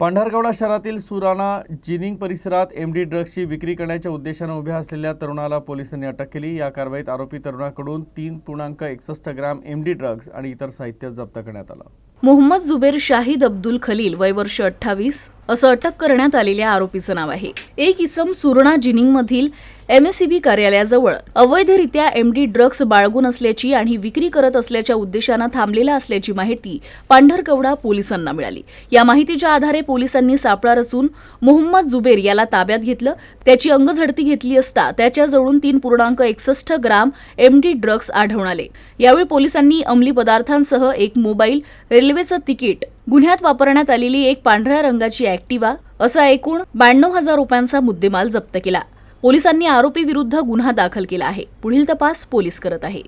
पंढरगौडा शहरातील सुराणा जिनिंग परिसरात एमडी ड्रग्सची विक्री करण्याच्या उद्देशानं उभ्या असलेल्या तरुणाला पोलिसांनी अटक केली. या कारवाईत आरोपी तरुणाकडून तीन पूर्णांक एकसष्ट ग्राम एमडी ड्रग्ज आणि इतर साहित्य जप्त करण्यात आलं. मोहम्मद जुबेर शाहिद अब्दुल खलील वय वर्ष अठ्ठावीस असं अटक करण्यात आलेल्या आरोपीचं नाव आहे. एक इसम सुरणा जिनिंगमधील एमएससीबी कार्यालयाजवळ अवैधरित्या एमडी ड्रग्ज बाळगून असल्याची आणि विक्री करत असल्याच्या उद्देशानं थांबलेला असल्याची माहिती पांढरकवडा पोलिसांना मिळाली. या माहितीच्या आधारे पोलिसांनी सापळा रचून मोहम्मद जुबेर याला ताब्यात घेतलं. त्याची अंगझडती घेतली असता त्याच्याजवळून तीन पूर्णांक एकसष्ट ग्राम एमडी ड्रग्ज आढळून आले. यावेळी पोलिसांनी अंमली पदार्थांसह एक मोबाईल रेल्वेचं तिकीट गुन्ह्यात वापरण्यात आलेली एक पांढऱ्या रंगाची ऍक्टिवा असा एकूण ब्याण्णव हजार रुपयांचा मुद्देमाल जप्त केला. पोलिसांनी आरोपी विरुद्ध गुन्हा दाखल केला आहे. पुढील तपास पोलीस करत आहे.